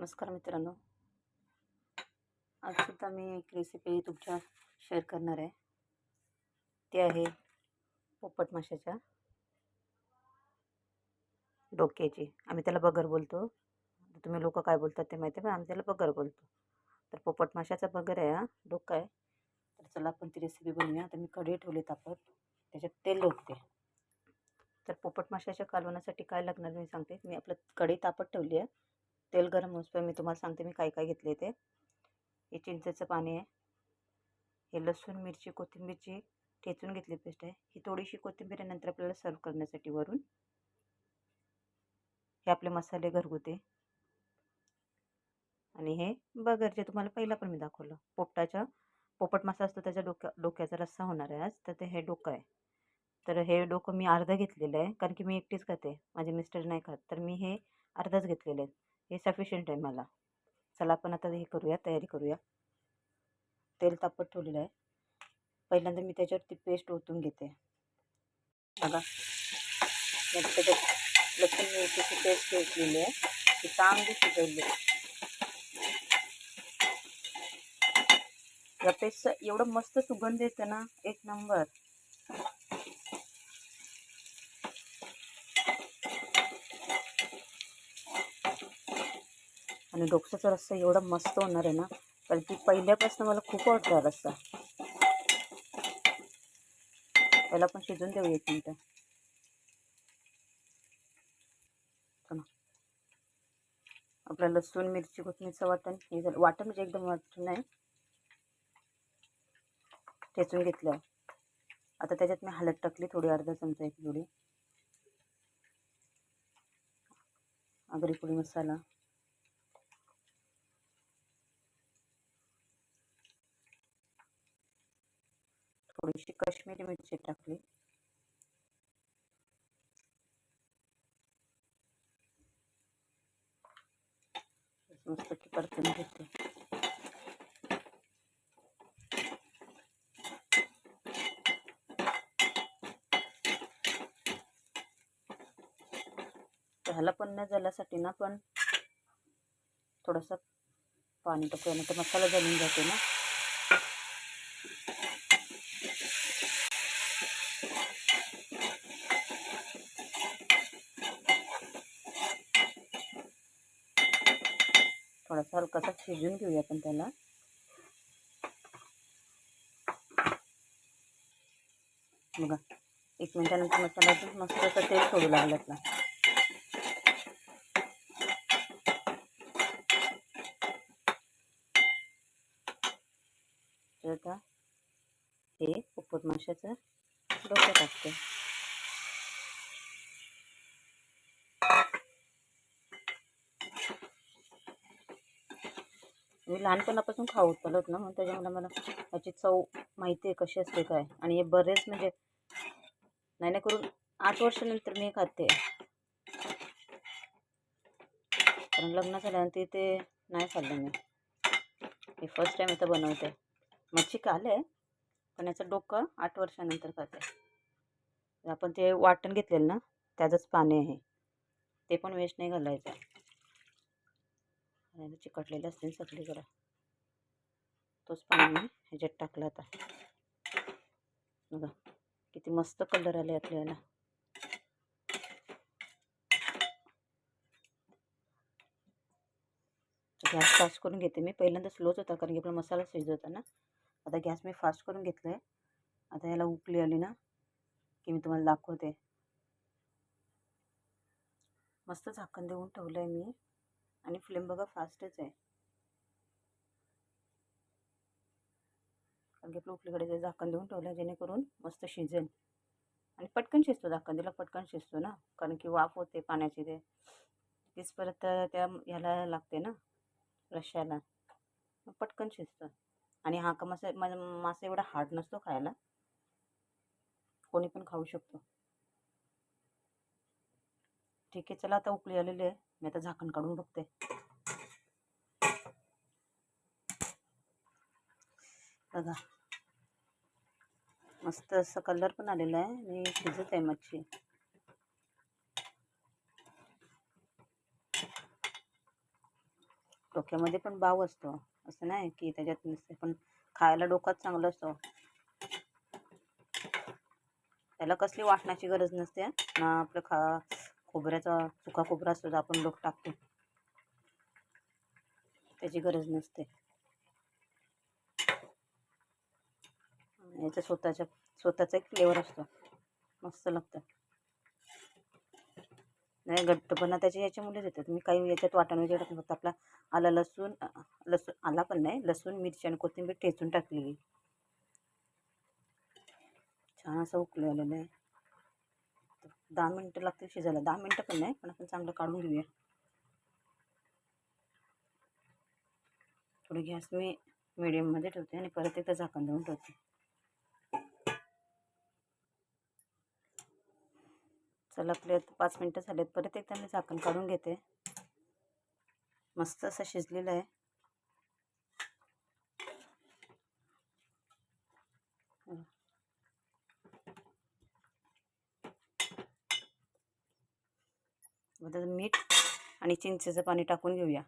नमस्कार मित्रांनो. आजसुद्धा मी एक रेसिपी तुमच्या शेअर करणार आहे. ती आहे पोपट माशाच्या डोक्याची. आम्ही त्याला बगर बोलतो. तुम्ही लोक काय बोलतात ते माहिती आहे पण आम्ही त्याला बगर बोलतो. तर पोपट माशाचा बगर आहे हा डोका आहे. तर चला आपण ती रेसिपी बनवूया. तर मी कढई ठेवली तापत त्याच्यात तेल ओतते. तर पोपट माशाच्या कालवण्यासाठी काय लागणार मी सांगते. मी आपलं कढई तापत ठेवली आहे. तेल गरम होऊन मी तुम्हाला सांगते मी काय काय घेतले ते. हे चिंचेचं पाणी आहे. हे लसूण मिरची कोथिंबीरची ठेचून घेतली पेस्ट आहे. ही थोडीशी कोथिंबीर नंतर आपल्याला सर्व करण्यासाठी वरून. हे आपले मसाले घरगुती. आणि हे बगर जे तुम्हाला पहिला पण मी दाखवलं. पोपटाच्या पोपट मासा असतो त्याच्या डोक्या डोक्याचा रस्सा होणार आहे आज. तर ते हे डोकं आहे. तर हे डोकं मी अर्धं घेतलेलं आहे कारण की मी एकटीच खाते. माझे मिस्टर नाही खात. तर मी हे अर्धाच घेतलेले आहेत हे सफिशियंट आहे मला. चला आपण आता हे करूया तयारी करूया. तेल तापत ठेवलेलं आहे. पहिल्यांदा मी त्याच्यावरती पेस्ट ओतून घेते. बघा. त्याच्यात लसूण मिरचीची पेस्ट ओतलेली आहे. ती चांगली शिजवली. या पेस्टचं एवढं मस्त सुगंध येतं ना एक नंबर आणि डोक्याचा रस्सा एवढा मस्त होणार आहे ना कारण की पहिल्यापासून मला खूप आवडतो हा रस्सा. त्याला पण शिजून देऊ एक मिनटं. चला. आपलं लसूण मिरची कोथमीचं वाटण हे झालं. वाटण म्हणजे एकदम वाटण आहे ठेचून घेतलं. आता त्याच्यात मी हळद टाकली थोडी अर्धा चमचा एक थोडी आगरी पोळी मसाला. थोडीशी काश्मीरी मिरची टाकली. मस्त की परतून घेते. ह्याला पण न झाल्यासाठी ना पण थोडंसं पाणी टाकूया नाही तर मसाला जळून जाते ना. थोडासा हलकासा शिजून घेऊया आपण त्याला. बघा एक मिनिटानंतर मसाला मस्त असं तेल सोडू लागलं आपला. तर आता हे पोपट माशाचं डोकं टाकते. मी लहानपणापासून खाऊ चालत ना म्हणून त्याच्यामुळे मला याची चव माहिती आहे कशी असते काय. आणि हे बरेच म्हणजे नाही नाही करून आठ वर्षानंतर मी खाते. कारण लग्न झाल्यानंतर ते नाही खाल्लं मी. हे फर्स्ट टाईम इथं बनवते. मच्छी आहे पण याचं डोकं आठ वर्षानंतर खाते. आपण ते वाटण घेतलेलं ना त्याचंच पाणी आहे. ते पण वेस्ट नाही घालायचं. आणि चिकटलेले असतील सगळीकडं तोच पाणी मी ह्याच्यात टाकला आता. बघा किती मस्त कलर आले आपल्याला गॅस फास्ट करून घेते मी. पहिल्यांदा स्लोच होता कारण की आपला मसाला शिजवता ना. आता गॅस मी फास्ट करून घेतला आहे आता याला उकली आली ना की मी तुम्हाला दाखवते. मस्त झाकण देऊन ठेवलं आहे मी. आणि फ्लेम बघा फास्टच आहे. कारण की आपलं उकलीकडे झाकण देऊन ठेवलं जेणेकरून मस्त शिजेल. आणि पटकन शिजतो झाकण दिला पटकन शिजतो ना. कारण की वाफ होते पाण्याची ते. तीच परत त्या ह्याला लागते ना रश्याला पटकन शिजतं. आणि हा का मासा माझा मासा एवढा हार्ड नसतो खायला. कोणी पण खाऊ शकतो. ठीक आहे चला आता उकळी आलेली आहे. मी आता झाकण काढून बघते. बघा. मस्त असं कलर पण आलेला आहे आणि शिजत आहे मच्छी. डोक्यामध्ये पण बाव असतो. असं नाही की त्याच्यात नसते पण खायला डोकाच चांगलं असतो. त्याला कसली वाटण्याची गरज नसते ना आपलं खा खोबऱ्याचा सुका खोबरा सुद्धा आपण लोक टाकतो. त्याची गरज नसते. याचा स्वतःच्या स्वतःचा एक फ्लेवर असतो. मस्त लागतं. नाही घट्टपणा त्याच्या याच्यामुळेच येतात मी काही याच्यात वाटण वगैरे टाकलं फक्त आपला आला लसूण लसूण आला पण नाही लसूण मिरची आणि कोथिंबीर ठेचून टाकलेली. छान असं उकळलेलं आहे. दहा मिनटं लागतील शिजायला. दहा मिनटं पण नाही पण आपण चांगलं काढून घेऊया. थोडी गॅस मी मिडियममध्ये ठेवते आणि परत एकदा झाकण देऊन ठेवते. चला आपले आता पाच मिनटं झालेत. परत एकदा मी झाकण काढून घेते. मस्त असं शिजलेलं आहे. हं. आता मीठ आणि चिंचेचं पाणी टाकून घेऊया.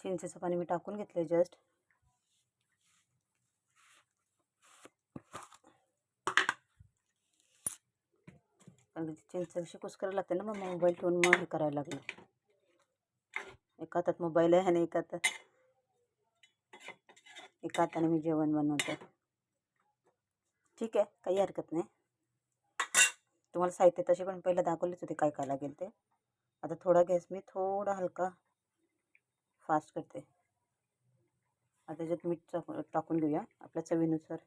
चिंचेचं पाणी मी टाकून घेतलं जस्ट कारण चिंच अशी कुस्करायला लागते ना मग मोबाईल ठेवून मग हे करायला लागलं. एका हातात मोबाईल आहे आणि एका हातात एका हाताने मी जेवण बनवते. ठीक आहे काही हरकत नाही. तुम्हाला साहित्य तसे पण पहिलं दाखवलेच होते काय काय लागेल ते. आता थोडा गॅस मी थोडा हलका फास्ट करते. आता त्याच्यात मीठ टाकून टाकून घेऊया आपल्या चवीनुसार.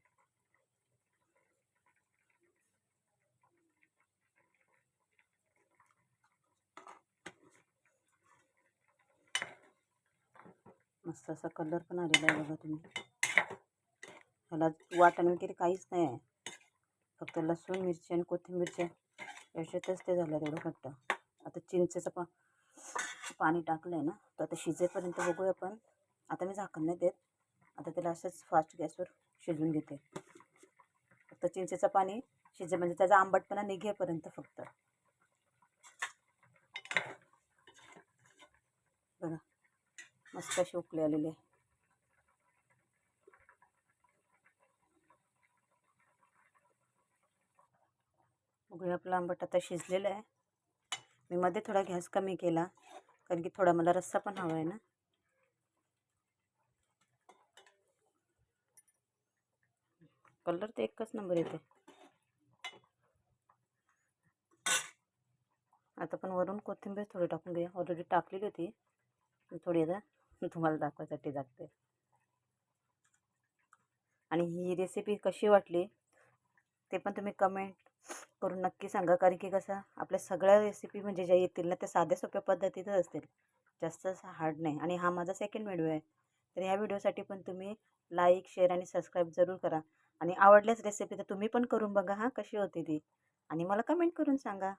मस्त असा कलर पण आलेला आहे बघा तुम्ही. ह्याला वाटण वगैरे काहीच नाही आहे. फक्त लसूण मिरची आणि कोथिंबीरच्या याच्यातच ते झालं तेवढं घट्ट. आता चिंचेचं पा पाणी टाकलं आहे ना तर आता शिजेपर्यंत बघूया आपण आता मी झाकण नाही देत. आता त्याला असंच फास्ट गॅसवर शिजवून घेते. फक्त चिंचेचं पाणी शिजे म्हणजे त्याचा आंबटपणा निघेपर्यंत फक्त. बघा. मस्त अशी उकळी आलेली आहे. बघूया आपला आंबट आता शिजलेलं आहे. मी मध्ये थोडा गॅस कमी केला कारण की थोडा मला रस्सा पण हवा आहे ना. कलर तर एकच नंबर येते आता पण वरून कोथिंबीर थोडी टाकून घ्या ऑलरेडी टाकलेली होती. थोडी आता तुम्हाला दाखवायसाठी टाकते आणि ही रेसिपी कशी वाटली ते पण तुम्ही कमेंट करून नक्की सांगा. कारण की कसं आपल्या सगळ्या रेसिपी म्हणजे ज्या येतील ना त्या साध्या सोप्या पद्धतीतच असतील. जास्त हार्ड नाही. आणि हा माझा सेकंड व्हिडिओ आहे. तर ह्या व्हिडिओसाठी पण तुम्ही लाईक शेअर आणि सबस्क्राईब जरूर करा. आणि आवडल्याच रेसिपी तर तुम्ही पण करून बघा हां कशी होती ती. आणि मला कमेंट करून सांगा.